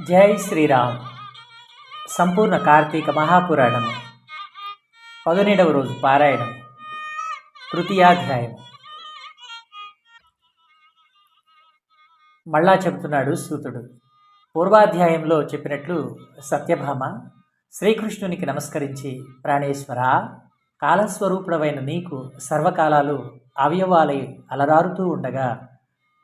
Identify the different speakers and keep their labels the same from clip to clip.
Speaker 1: జై శ్రీరామ్. సంపూర్ణ కార్తీక మహాపురాణము పదునేడవ రోజు పారాయణం. తృతీయాధ్యాయం. మళ్ళా చెబుతున్నాడు సూతుడు. పూర్వాధ్యాయంలో చెప్పినట్లు సత్యభామ శ్రీకృష్ణునికి నమస్కరించి ప్రాణేశ్వర కాలస్వరూపుడవైన నీకు సర్వకాలాలు అవయవాలై అలరారుతూ ఉండగా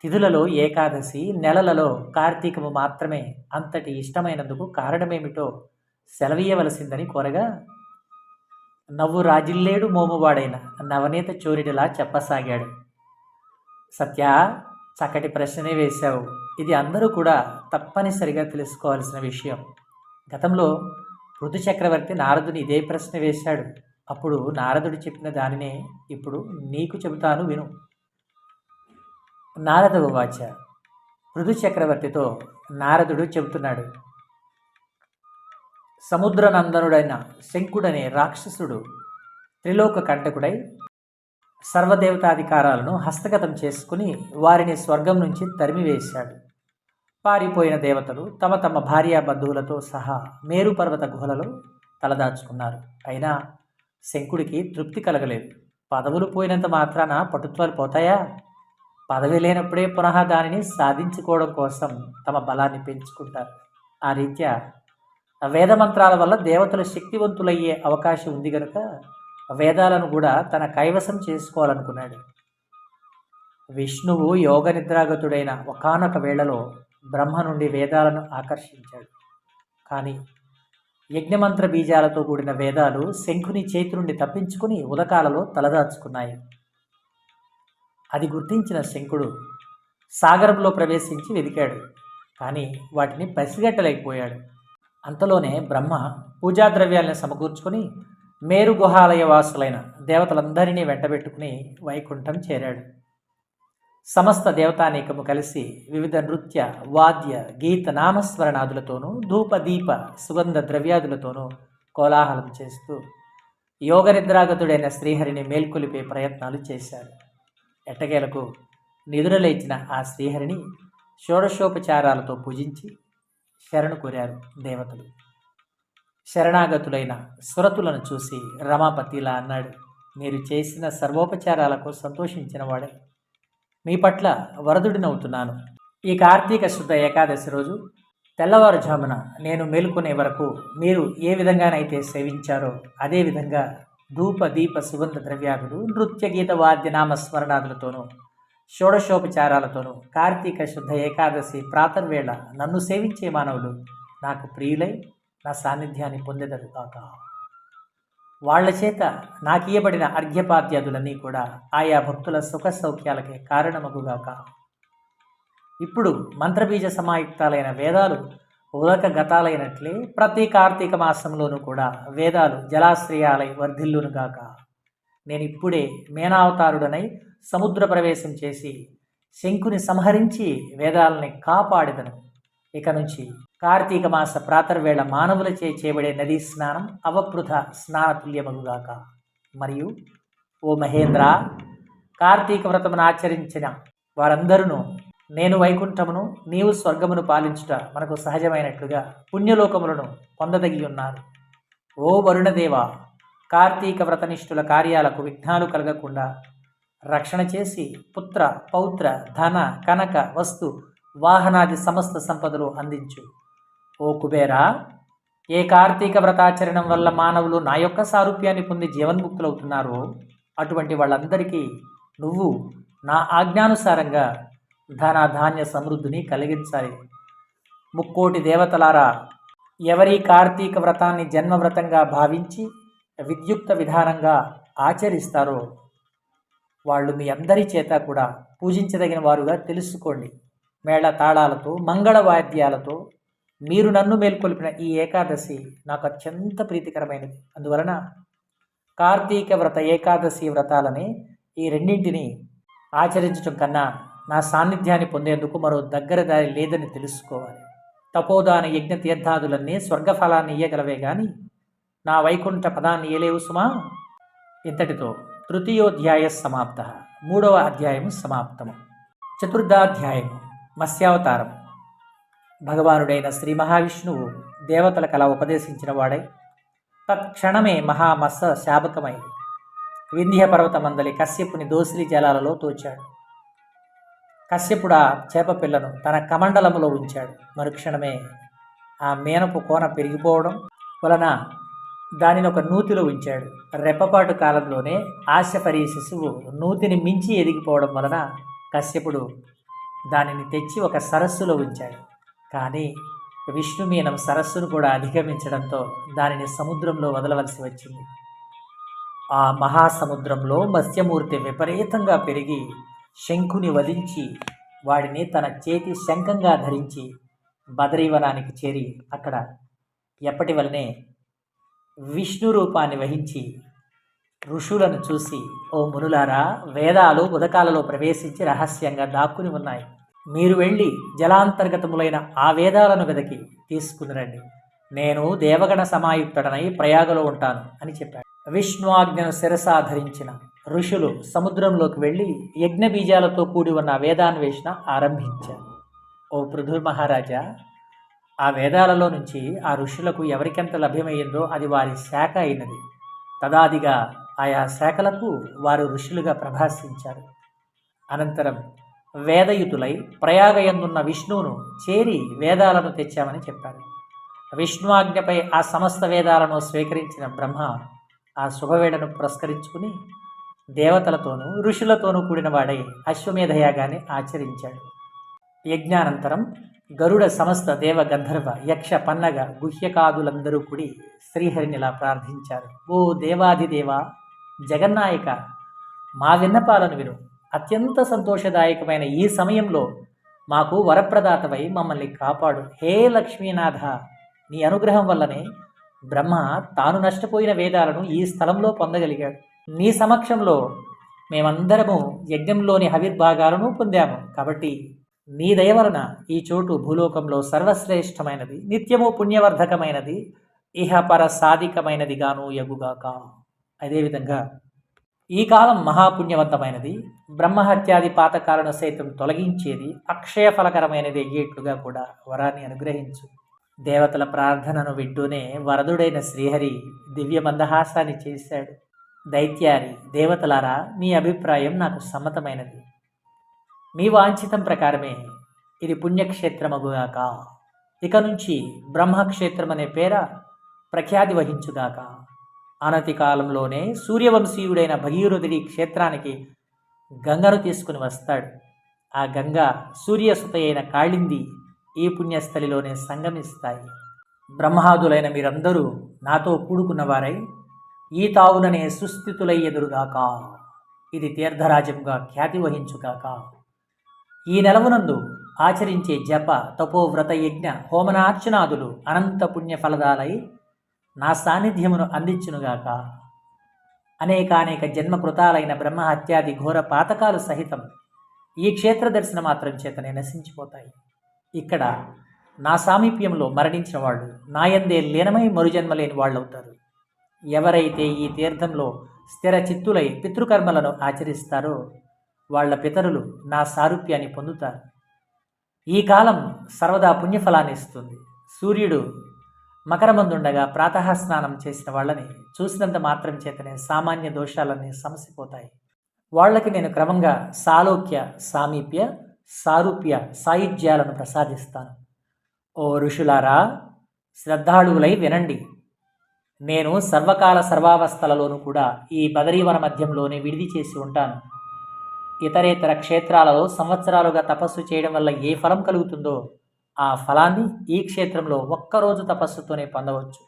Speaker 1: తిథులలో ఏకాదశి నెలలలో కార్తీకము మాత్రమే అంతటి ఇష్టమైనందుకు కారణమేమిటో సెలవీయవలసిందని కోరగా నవ్వు రాజిల్లేడు మోమువాడైన నవనీత చోరిడిలా చెప్పసాగాడు. సత్య చక్కటి ప్రశ్ననే వేశావు. ఇది అందరూ కూడా తప్పనిసరిగా తెలుసుకోవాల్సిన విషయం. గతంలో ఋతు చక్రవర్తి నారదుని ఇదే ప్రశ్న వేశాడు. అప్పుడు నారదుడు చెప్పిన దానినే ఇప్పుడు నీకు చెబుతాను విను. నారద ఉవాచ పృథు చక్రవర్తితో నారదుడు చెబుతున్నాడు సముద్రనందనుడైన శంకుడనే రాక్షసుడు త్రిలోక కంటకుడై సర్వదేవతాధికారాలను హస్తగతం చేసుకుని వారిని స్వర్గం నుంచి తరిమివేశాడు. పారిపోయిన దేవతలు తమ తమ భార్యా బంధువులతో సహా మేరు పర్వత గుహలలో తలదాచుకున్నారు. అయినా శంకుడికి తృప్తి కలగలేదు. పదవులు పోయినంత మాత్రాన పటుత్వాలు పోతాయా? పదవి లేనప్పుడే పునః దానిని సాధించుకోవడం కోసం తమ బలాన్ని పెంచుకుంటారు. ఆ రీత్యా వేదమంత్రాల వల్ల దేవతలు శక్తివంతులయ్యే అవకాశం ఉంది కనుక వేదాలను కూడా తన కైవసం చేసుకోవాలనుకున్నాడు. విష్ణువు యోగ నిద్రాగతుడైన ఒకనొక వేళలో బ్రహ్మ నుండి వేదాలను ఆకర్షించాడు. కానీ యజ్ఞమంత్ర బీజాలతో కూడిన వేదాలు శంఖుని చేతి నుండి తప్పించుకుని ఉదకాలలో తలదాచుకున్నాయి. అది గుర్తించిన శంకుడు సాగరంలో ప్రవేశించి వెదికాడు కానీ వాటిని పసిగట్టలేకపోయాడు. అంతలోనే బ్రహ్మ పూజా ద్రవ్యాలను సమకూర్చుకొని మేరు గుహాలయ వాసులైన దేవతలందరినీ వెంటబెట్టుకుని వైకుంఠం చేరాడు. సమస్త దేవతానీకము కలిసి వివిధ నృత్య వాద్య గీత నామస్మరణాదులతోనూ ధూప దీప సుగంధ ద్రవ్యాదులతోనూ కోలాహలం చేస్తూ యోగనిద్రాగతుడైన శ్రీహరిని మేల్కొలిపే ప్రయత్నాలు చేశారు. ఎట్టగేలకు నిదురలేచిన ఆ శ్రీహరిని షోడశోపచారాలతో పూజించి శరణు కోరారు దేవతలు. శరణాగతులైన సురతులను చూసి రమాపతిలా అన్నాడు మీరు చేసిన సర్వోపచారాలకు సంతోషించిన వాడే. మీ పట్ల వరదుడినవుతున్నాను. ఈ కార్తీక శుద్ధ ఏకాదశి రోజు తెల్లవారుజామున నేను మేలుకునే వరకు మీరు ఏ విధంగానైతే సేవించారో అదే విధంగా ధూప దీప సుగంధ ద్రవ్యాదులు నృత్య గీత వాద్య నామ స్మరణాదులతోనూ షోడశోపచారాలతోనూ కార్తీక శుద్ధ ఏకాదశి ప్రాతర్వేళ నన్ను సేవించే మానవులు నాకు ప్రియులై నా సాన్నిధ్యాన్ని పొందెదరు కాక. వాళ్ళ చేత నాకియబడిన అర్ఘ్యపాద్యాదులన్నీ కూడా ఆయా భక్తుల సుఖ సౌఖ్యాలకే కారణమగుగాక. ఇప్పుడు మంత్రబీజ సమాయుక్తాలైన వేదాలు ఉదక గతాలైనట్లే ప్రతి కార్తీక మాసంలోనూ కూడా వేదాలు జలాశ్రయాలై వర్ధిల్లునుగాక నేను ఇప్పుడే మేనావతారుడనై సముద్ర ప్రవేశం చేసి శంకుని సంహరించి వేదాలని కాపాడదను. ఇక నుంచి కార్తీక మాస ప్రాతర్వేళ మానవులచే చేయబడే నదీ స్నానం అవపృథ స్నానతుల్యమగుగాక మరియు ఓ మహేంద్ర కార్తీక వ్రతమును ఆచరించిన వారందరూ నేను వైకుంఠమును నీవు స్వర్గమును పాలించుట మనకు సహజమైనట్లుగా పుణ్యలోకములను పొందదగి ఉన్నారు ఓ వరుణదేవ కార్తీక వ్రతనిష్ఠుల కార్యాలకు విఘ్నాలు కలగకుండా రక్షణ చేసి పుత్ర పౌత్ర ధన కనక వస్తు వాహనాది సమస్త సంపదలు అందించు. ఓ కుబేరా ఏ కార్తీక వ్రతాచరణం వల్ల మానవులు నా యొక్క సారూప్యాన్ని పొంది జీవన్ముక్తులవుతున్నారో అటువంటి వాళ్ళందరికీ నువ్వు నా ఆజ్ఞానుసారంగా ధన ధాన్య సమృద్ధిని కలిగించాలి. ముక్కోటి దేవతలారా ఎవరి కార్తీక వ్రతాన్ని జన్మవ్రతంగా భావించి విద్యుక్త విధానంగా ఆచరిస్తారో వాళ్ళు మీ అందరి చేత కూడా పూజించదగిన వారుగా తెలుసుకోండి. మేళ తాళాలతో మంగళ వాద్యాలతో మీరు నన్ను మేల్కొల్పిన ఈ ఏకాదశి నాకు అత్యంత ప్రీతికరమైనది. అందువలన కార్తీక వ్రత ఏకాదశి వ్రతాలని ఈ రెండింటిని ఆచరించడం కన్నా నా సాన్నిధ్యాన్ని పొందేందుకు మరో దగ్గర దారి లేదని తెలుసుకోవాలి. తపోదాన యజ్ఞ తీర్థాదులన్నీ స్వర్గఫలాన్ని ఇయ్యగలవే గాని నా వైకుంఠ పదాన్ని ఇయలేవు సుమా. ఇంతటితో తృతీయోధ్యాయ సమాప్త. మూడవ అధ్యాయం సమాప్తము. చతుర్థాధ్యాయం మత్స్యావతారం భగవానుడైన శ్రీ మహావిష్ణువు దేవతల కళ ఉపదేశించిన వాడై తత్క్షణమే మహామత్స శాపకమై వింధ్య పర్వతమందలి కశ్యపుని దోసిలి జలాలలో తోచాడు. కశ్యపుడు ఆ చేప పిల్లను తన కమండలములో ఉంచాడు. మరుక్షణమే ఆ మేనపు కోన పెరిగిపోవడం వలన దానిని ఒక నూతిలో ఉంచాడు. రెప్పపాటు కాలంలోనే ఆశపరి శిశువు నూతిని మించి ఎదిగిపోవడం వలన కశ్యపుడు దానిని తెచ్చి ఒక సరస్సులో ఉంచాడు. కానీ విష్ణుమీనం సరస్సును కూడా అధిగమించడంతో దానిని సముద్రంలో వదలవలసి వచ్చింది. ఆ మహాసముద్రంలో మత్స్యమూర్తి విపరీతంగా పెరిగి శంఖుని వధించి వాడిని తన చేతి శంఖంగా ధరించి బదరీవనానికి చేరి అక్కడ ఎప్పటి వలనే విష్ణు రూపాన్ని వహించి ఋషులను చూసి ఓ మునులారా వేదాలు ఉదకాలలో ప్రవేశించి రహస్యంగా దాక్కుని ఉన్నాయి. మీరు వెళ్ళి జలాంతర్గతములైన ఆ వేదాలను వెదకి తీసుకుని రండి. నేను దేవగణ సమాయుక్తుడనై ప్రయాగలో ఉంటాను అని చెప్పాడు. విష్ణు ఆజ్ఞను శిరసాధరించిన ఋషులు సముద్రంలోకి వెళ్ళి యజ్ఞ బీజాలతో కూడి ఉన్న వేదాన్వేషణ ఆరంభించారు. ఓ పృథు మహారాజా ఆ వేదాలలో నుంచి ఆ ఋషులకు ఎవరికెంత లభ్యమయ్యిందో అది వారి శాఖ అయినది. తదాదిగా ఆయా శాఖలకు వారు ఋషులుగా ప్రభాసించారు. అనంతరం వేదయుతులై ప్రయాగయందున్న విష్ణువును చేరి వేదాలను తెచ్చామని చెప్పారు. విష్ణువాజ్ఞపై ఆ సమస్త వేదాలను స్వీకరించిన బ్రహ్మ ఆ శుభవేళను పురస్కరించుకుని దేవతలతోనూ ఋషులతోనూ కూడిన వాడై అశ్వమేధయాగాన్ని ఆచరించాడు. యజ్ఞానంతరం గరుడ సమస్త దేవ గంధర్వ యక్ష పన్నగ గుహ్యకాదులందరూ కూడి శ్రీహరినిలా ప్రార్థించారు. ఓ దేవాధిదేవ జగన్నాయక మా విన్నపాలను విను. అత్యంత సంతోషదాయకమైన ఈ సమయంలో మాకు వరప్రదాతవై మమ్మల్ని కాపాడు. హే లక్ష్మీనాథ నీ అనుగ్రహం వల్లనే బ్రహ్మ తాను నష్టపోయిన వేదాలను ఈ స్థలంలో పొందగలిగాడు. నీ సమక్షంలో మేమందరము యజ్ఞంలోని హవిర్భాగాలను పొందాము. కాబట్టి నీ దయ వలన ఈ చోటు భూలోకంలో సర్వశ్రేష్టమైనది నిత్యము పుణ్యవర్ధకమైనది ఇహపర సాధికమైనదిగాను యగుగాక అదేవిధంగా ఈ కాలం మహాపుణ్యవంతమైనది బ్రహ్మహత్యాది పాతకాలను సైతం తొలగించేది అక్షయ ఫలకరమైనది అయ్యేట్లుగా కూడా వరాన్ని అనుగ్రహించు. దేవతల ప్రార్థనను వింటూనే వరదుడైన శ్రీహరి దివ్య మందహాసాన్ని చేశాడు. దైత్యారి దేవతలారా మీ అభిప్రాయం నాకు సమ్మతమైనది. మీ వాంఛితం ప్రకారమే ఇది పుణ్యక్షేత్రమగుగాక. ఇక నుంచి బ్రహ్మక్షేత్రం అనే పేర ప్రఖ్యాతి వహించుగాక. అనతి కాలంలోనే సూర్యవంశీయుడైన భగీరథుడి క్షేత్రానికి గంగను తీసుకుని వస్తాడు. ఆ గంగ సూర్యసుత అయిన కాళింది ఈ పుణ్యస్థలిలోనే సంగమిస్తాయి. బ్రహ్మాదులైన మీరందరూ నాతో కూడుకున్నవారై ఈ తావుననే సుస్థితులై ఎదురుగాక. ఇది తీర్థరాజ్యంగా ఖ్యాతి వహించుగాక. ఈ నెలవునందు ఆచరించే జప తపోవ్రత యజ్ఞ హోమనార్చనాదులు అనంత పుణ్య ఫలదాలై నా సాన్నిధ్యమును అందించునుగాక. అనేకానేక జన్మకృతాలైన బ్రహ్మ హత్యాది ఘోర పాతకాలు సహితం ఈ క్షేత్ర దర్శన మాత్రం చేతనే నశించిపోతాయి. ఇక్కడ నా సామీప్యంలో మరణించిన వాళ్ళు నాయందే లీనమై మరుజన్మ లేని వాళ్ళు అవుతారు ఎవరైతే ఈ తీర్థంలో స్థిర చిత్తులై పితృకర్మలను ఆచరిస్తారో వాళ్ళ పితరులు నా సారూప్యాన్ని పొందుతారు. ఈ కాలం సర్వదా పుణ్యఫలాన్ని ఇస్తుంది. సూర్యుడు మకరమందుండగా ప్రాతః స్నానం చేసిన వాళ్ళని చూసినంత మాత్రం చేతనే సామాన్య దోషాలన్నీ సమసిపోతాయి. వాళ్ళకి నేను క్రమంగా సాలోక్య సామీప్య సారూప్య సాయుధ్యాలను ప్రసాదిస్తాను. ఓ ఋషులారా శ్రద్ధాళువులై వినండి. నేను సర్వకాల సర్వావస్థలలోనూ కూడా ఈ బదరీవన మధ్యంలోనే విడిది చేసి ఉంటాను. ఇతరేతర క్షేత్రాలలో సంవత్సరాలుగా తపస్సు చేయడం వల్ల ఏ ఫలం కలుగుతుందో ఆ ఫలాన్ని ఈ క్షేత్రంలో ఒక్కరోజు తపస్సుతోనే పొందవచ్చు.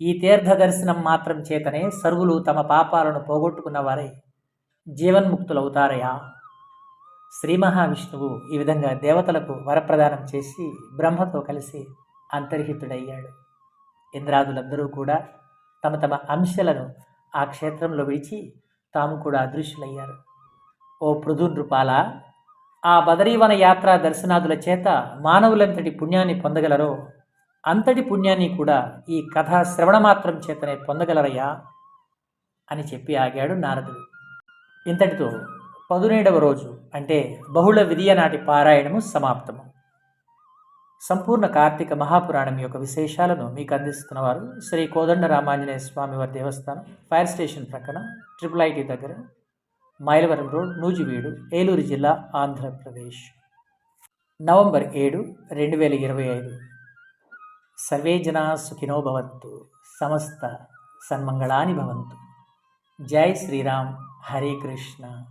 Speaker 1: ఈ తీర్థ దర్శనం మాత్రం చేతనే సర్వులు తమ పాపాలను పోగొట్టుకున్నవారే జీవన్ముక్తులవుతారయా? శ్రీ మహావిష్ణువు ఈ విధంగా దేవతలకు వరప్రదానం చేసి బ్రహ్మతో కలిసి అంతర్హితుడయ్యాడు. ఇంద్రాదులందరూ కూడా తమ తమ అంశలను ఆ క్షేత్రంలో విడిచి తాము కూడా అదృశ్యులయ్యారు. ఓ పృథునృపాల ఆ బదరీవన యాత్ర దర్శనాదుల చేత మానవులంతటి పుణ్యాన్ని పొందగలరో అంతటి పుణ్యాన్ని కూడా ఈ కథ శ్రవణ మాత్రం చేతనే పొందగలరయ్యా అని చెప్పి ఆగాడు నారదుడు. ఇంతటితో పదునేడవ రోజు అంటే బహుళ విధియ నాటి పారాయణము సమాప్తము. సంపూర్ణ కార్తీక మహాపురాణం యొక్క విశేషాలను మీకు అందిస్తున్నవారు శ్రీ కోదండ రామాంజనేయ స్వామి వారి దేవస్థానం ఫైర్ స్టేషన్ ప్రక్కన ట్రిపుల్ ఐటీ దగ్గర మైలవరం రోడ్ నూజివీడు ఏలూరు జిల్లా ఆంధ్రప్రదేశ్. నవంబర్ ఏడు రెండు వేల ఇరవై ఐదు. సర్వే జనా సుఖినో భవంతు. సమస్త సన్మంగళాని భవంతు. జై శ్రీరామ్. హరే కృష్ణ.